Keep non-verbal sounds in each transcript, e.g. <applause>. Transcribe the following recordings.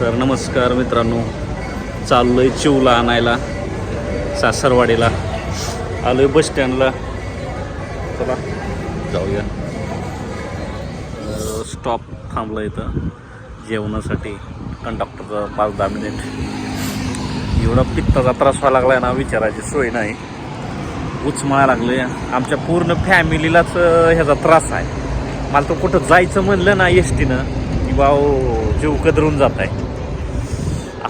तर नमस्कार मित्रांनो. चाललोय चिवला आणायला सासरवाडीला. आलोय बस स्टँडला. चला जाऊया. स्टॉप थांबला इथं. जेवणासाठी कंडक्टरचा पाच दहा मिनिट एवढा पित्ताचा त्रास व्हायला लागला आहे ना विचारायची सोय नाही. उचमाळा लागले आमच्या पूर्ण फॅमिलीलाच ह्याचा त्रास आहे. मला तर कुठं जायचं म्हणलं ना एस टीनं की भाऊ जीव कदरून जात आहे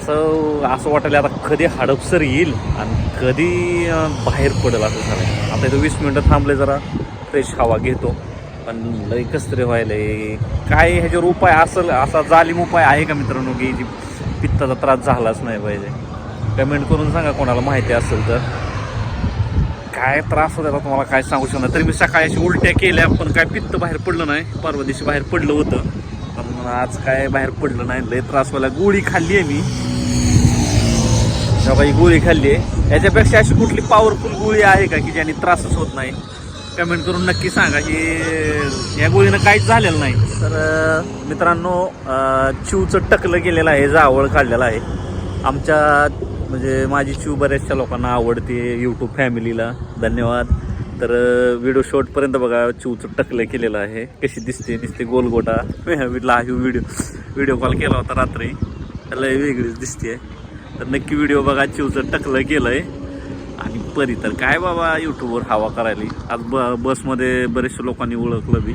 असं असं वाटायला आता कधी हडपसर येईल आणि कधी बाहेर पडेल असं झालं आता इथं वीस मिनटं थांबले जरा फ्रेश हवा घेतो. पण लई कसं तरी व्हायलंय. काय ह्याच्यावर उपाय असेल असा जालिम उपाय आहे का मित्रांनो की जी पित्ताचा त्रास झालाच नाही पाहिजे? कमेंट करून सांगा कोणाला माहिती असेल तर. काय त्रास होता तुम्हाला काय सांगू शकणार तरी मी सकाळी अशी उलट्या केल्या पण काय पित्त बाहेर पडलं नाही. परवा दिवशी बाहेर पडलं होतं. पण आज काय बाहेर पडलं नाही. लय त्रास व्हायला. गोळी खाल्ली आहे मी. बाबा ही गोळी खाल्ली आहे याच्यापेक्षा अशी कुठली पॉवरफुल गोळी आहे का की ज्याने त्रासच होत नाही? कमेंट करून नक्की सांगा की या गोळीनं काहीच झालेलं नाही. तर मित्रांनो चिवचं टकलं गेलेलं आहे जावळ काढलेलं आहे. आमच्या म्हणजे माझी चिव बऱ्याचशा लोकांना आवडते यूट्यूब फॅमिलीला धन्यवाद. तर व्हिडिओ शॉर्टपर्यंत बघा चिवचं टकलं केलेलं आहे. कशी दिसते दिसते गोलगोटा. लाईव्ह व्हिडिओ व्हिडिओ कॉल केला होता रात्री. त्याला वेगळीच दिसते तर नक्की व्हिडिओ बघा चिवचं टकलं केलं आहे आणि परी तर काय बाबा यूट्यूबवर हवा करायली. आज ब बसमध्ये बरेचशे लोकांनी ओळखलं बी.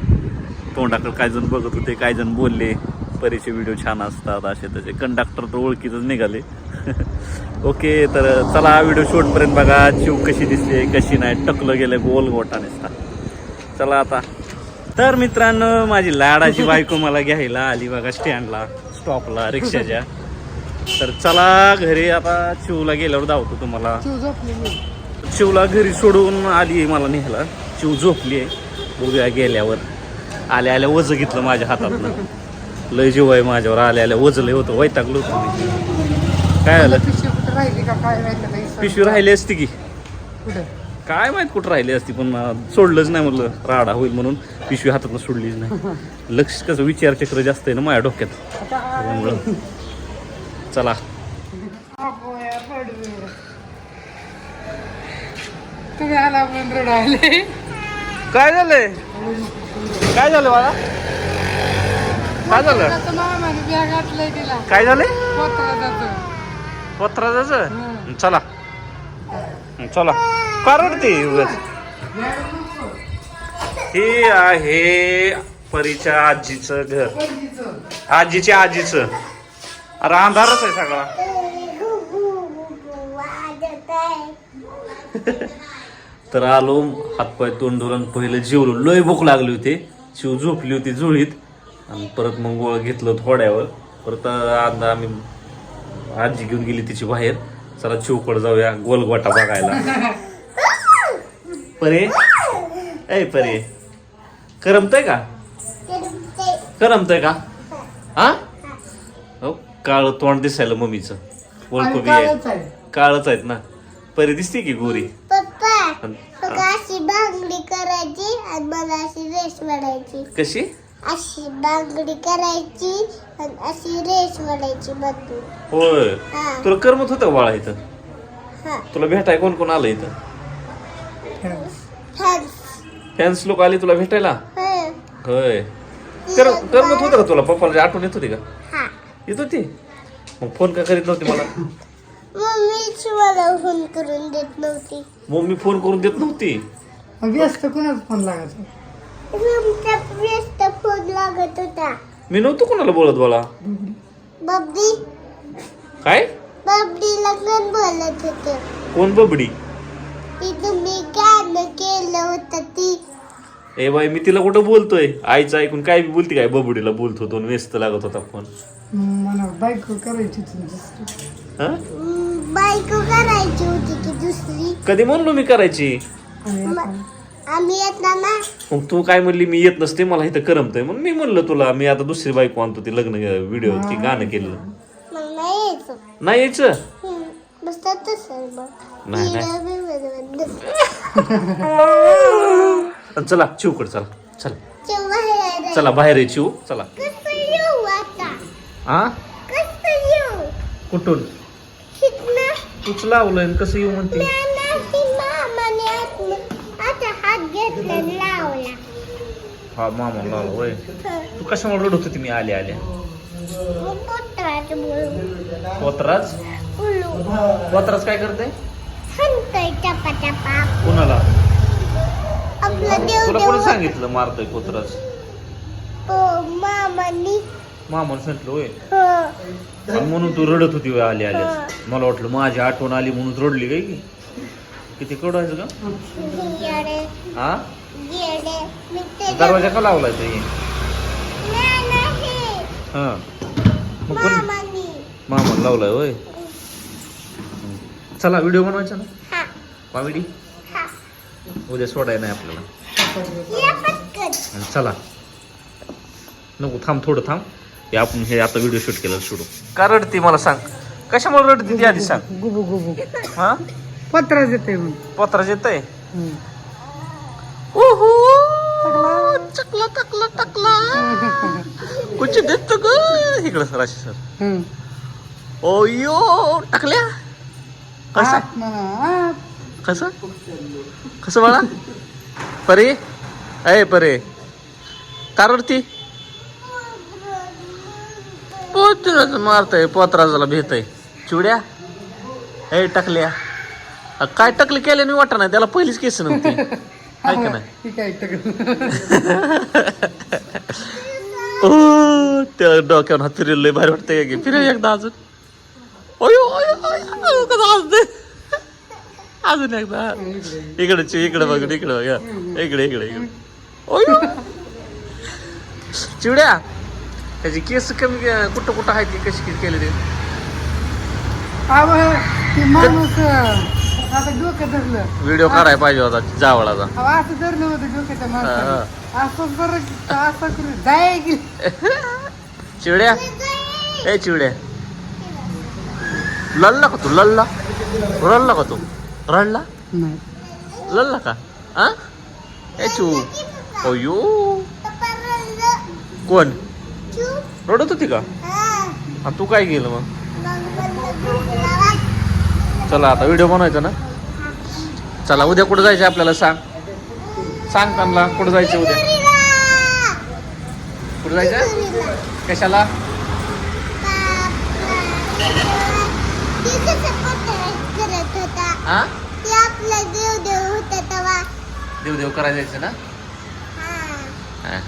तोंडाकडे काय जण बघत होते काय जण बोलले. परीचे व्हिडिओ छान असतात असे तसे. कंडक्टर तर ओळखीतच निघाले. <laughs> ओके तर चला व्हिडिओ शूटपर्यंत बघा. चिव कशी दिसते कशी नाही. टकलं गेलं गोल गोटा नेसता चला आता. तर मित्रांनो माझी लाडाची बायको मला घ्यायला आली बघा स्टँडला स्टॉपला रिक्षाच्या. तर चला घरी आता चिवला गेल्यावर धावतो तुम्हाला. चिवला घरी सोडून आली मला नेहला चिव झोपली आहे. उभ्या गेल्यावर आल्या आल्या वज घेतलं माझ्या हातातनं. लय जीव आहे माझ्यावर. आल्या आल्या वजलंय होतं. वैतागलो होतो काय झालं? पिशवी राहिली असती की. काय माहीत कुठं राहिली असती पण सोडलंच नाही म्हटलं राडा होईल म्हणून पिशवी हातातनं सोडलीच नाही. लक्ष कसं विचार चक्र जास्त आहे ना माझ्या डोक्यात. त्यामुळं चला. काय झालंय? काय झालं मला काय झालं? काय झालंय? पोत्रा जातो पत्राचं चला. चला. का रडते उगाच? हे आहे परीच्या आजीचं घर. आजीच्या आजीचं. अरे अंधारच आहे सगळा. <laughs> तर आलो हातपाय तोंड धुवून पहिलं जेवलो. लय भूक लागली होती. शिव झोपली होती जुळीत. आणि परत मग गोळा घेतलं थोड्यावर. परत आता आम्ही आजी घेऊन गेली तिची बाहेर. चला चिवकड जाऊया गोलगोटा बघायला. <laughs> परे? ऐ परे. करमतय का? करमतय. का? हा हो? काळ तोंड दिसायला मम्मीचं. ओळखू बी आहे. काळच आहे. काळच आहेत ना. परी दिसते की गोरी? पप्पा अशी बांगडी करायची आणि अशी रेस कशी? अशी बांगडी करायची आणि अशी रेस मधून होय. हा. तुला करमत होतं बाळा इथं? हा. तुला भेटाय कोण कोण आलं इथं? थँक्स फॅन्स लोक आले तुला भेटायला? होय. होय. कर करमत होतं का तुला? पप्पाला आठवण येत होती का? हा. येत होती मग फोन का करीत नव्हती मला? मम्मीच मला फोन करून देत नव्हती. मम्मी फोन करून देत नव्हती? व्यस्त कुणाच फोन लागायचा आमचा व्यस्त फोन लागत होता. मी नव्हतो कोणाला बोलत बोला बबडी. काय? बबडी लग्न बोलत होते. कोण बबडी? ती तुम्ही गाणं केलं होतं ती ए बाई मी तिला कुठं बोलतोय? आईचं ऐकून काय बी बोलते काय? बबडीला बोलत आणि व्यस्त लागत होता फोन. मला बायको करायची हा? बायको होती की दुसरी? कधी म्हणलो मी करायची? आणि आता आम्ही येताना मग तू काय म्हणली मी येत नसते मला इथं करमतंय. म्हणून मी म्हणलं तुला मी आता दुसरी बायको आणतो ती लग्न व्हिडिओ ती गाणं केलं मग नाही यायचं. नाही यायचं? हम्म, बसतात तसं मग. नाही, नाही. हिला बी बरोबर. <laughs> आणि चला चिवकड चला. चला. चला बाहेर आहे चिव चला. हा कुठून? तूच लावलंय आणि कसं येऊ म्हणते? हा मामा लावला होय. तू कशामुळे रडत होती? मी आले आले. मग पुत्राचं बोलू पोतराज? पोतराज काय करते कुणाला? तुला कोणी सांगितलं मारतोय पोतराज हो मामानी. मामाने सांगितलं होय? हं. आणि म्हणून तू रडत होती होय आले आले मला वाटलं माझी आठवण आली म्हणून रडली काय की? किती कडवायचं का हा दरवाजा का लावलाय तो? हे? हा. मग कोण? मामा लावलाय होय? चला व्हिडिओ बनवायचा ना? हा. कॉमेडी हा. उद्या सोडाय नाही आपल्याला. चला. नको थांब थोडं थांब. हे आपण हे आता व्हिडिओ शूट केलं सोडू. का रडती मला सांग? कशामुळे रडती ती आधी सांग? गुबू गुबू. हा? पत्राच येते पत्राच येत आहे हं. टकला टकला टकला कुछ देत ग. इकडं सर अशी सर. ओयो टाकल्या? कसं. कसं? कसं बाळा? परे? अय परे. कारवरती? पोत्राच मारतय पोत्राजाला भेटय चिवड्या? ए टाकल्या. अ, काय टकले केले नाही वाटा नाही त्याला पहिलीच केस नव्हती. काय का नाही? ही <laughs> त्या डोक्यावर हात फिरवलं लय भारी वाटतंय की एकदा अजून. ओयो ओयो कसं हसते अजून एकदा. इकडे चि- इकडे बघ इकडे बघ. इकडे इकडे इकडे. ओयो चिवड्या त्याची केस कमी कुठं कुठं आहे ती कशी किती केली ते? व्हिडिओ काढायला पाहिजे होता जावळाचा. असं धरलं होतं चिवड्या ए चिवड्या. लल्ला का तू लल्ला? रडला का तू? रडला? नाही. लल्ला का? आ? ए चू. अयो कोण? रडत होती का? आणि तू काय केलं मग? चला आता व्हिडिओ बनवायचा ना? चला उद्या कुठं जायचं आपल्याला सांग? सांग त्यांना कुठं जायचं उद्या? कुठं जायचं कशाला? हा ते आपला देव देव होता तेव्हा देव देव करायला जायचं ना? हा.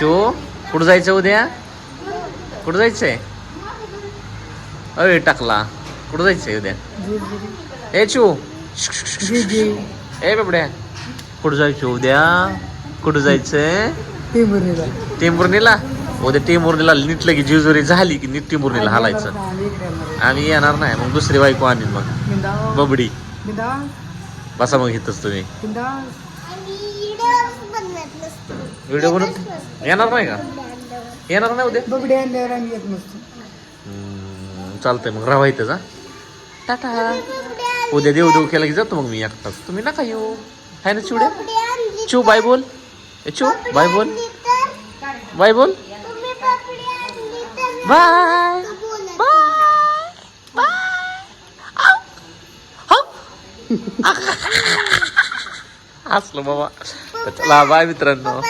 चो कुठं जायचं उद्या? कुठं जायचंय? अय टाकला. कुठं जायचंय उद्या? ए चू. जी जी ए बाबड्या. कुठं जायचं उद्या? कुठं जायचंय? टेंभुर्णीला. उद्या टेंभुर्णीला नीट लगी जिजुरी झाली की नीट टेंभुर्णीला हालायचं. आम्ही येणार नाही मग दुसरी बायको आणीन मग. बबडी. बसा मग इथंच तुम्ही. व्हिडिओ बनवत येणार नाही का? येणार नाही उद्या? बबडी आणल्यावर आम्ही येत नसतो. चालतंय मग राहा इथंच हा टाटा. उद्या देव देव केला की जातो मग मी एकटाच. तुम्ही नका येऊ. हाय ना चिवड्या? चू बाय बोल. ए चू बाय बोल. बाय. बोल बाय. बाय. बाय असलो बाबा. चला बाय मित्रांनो.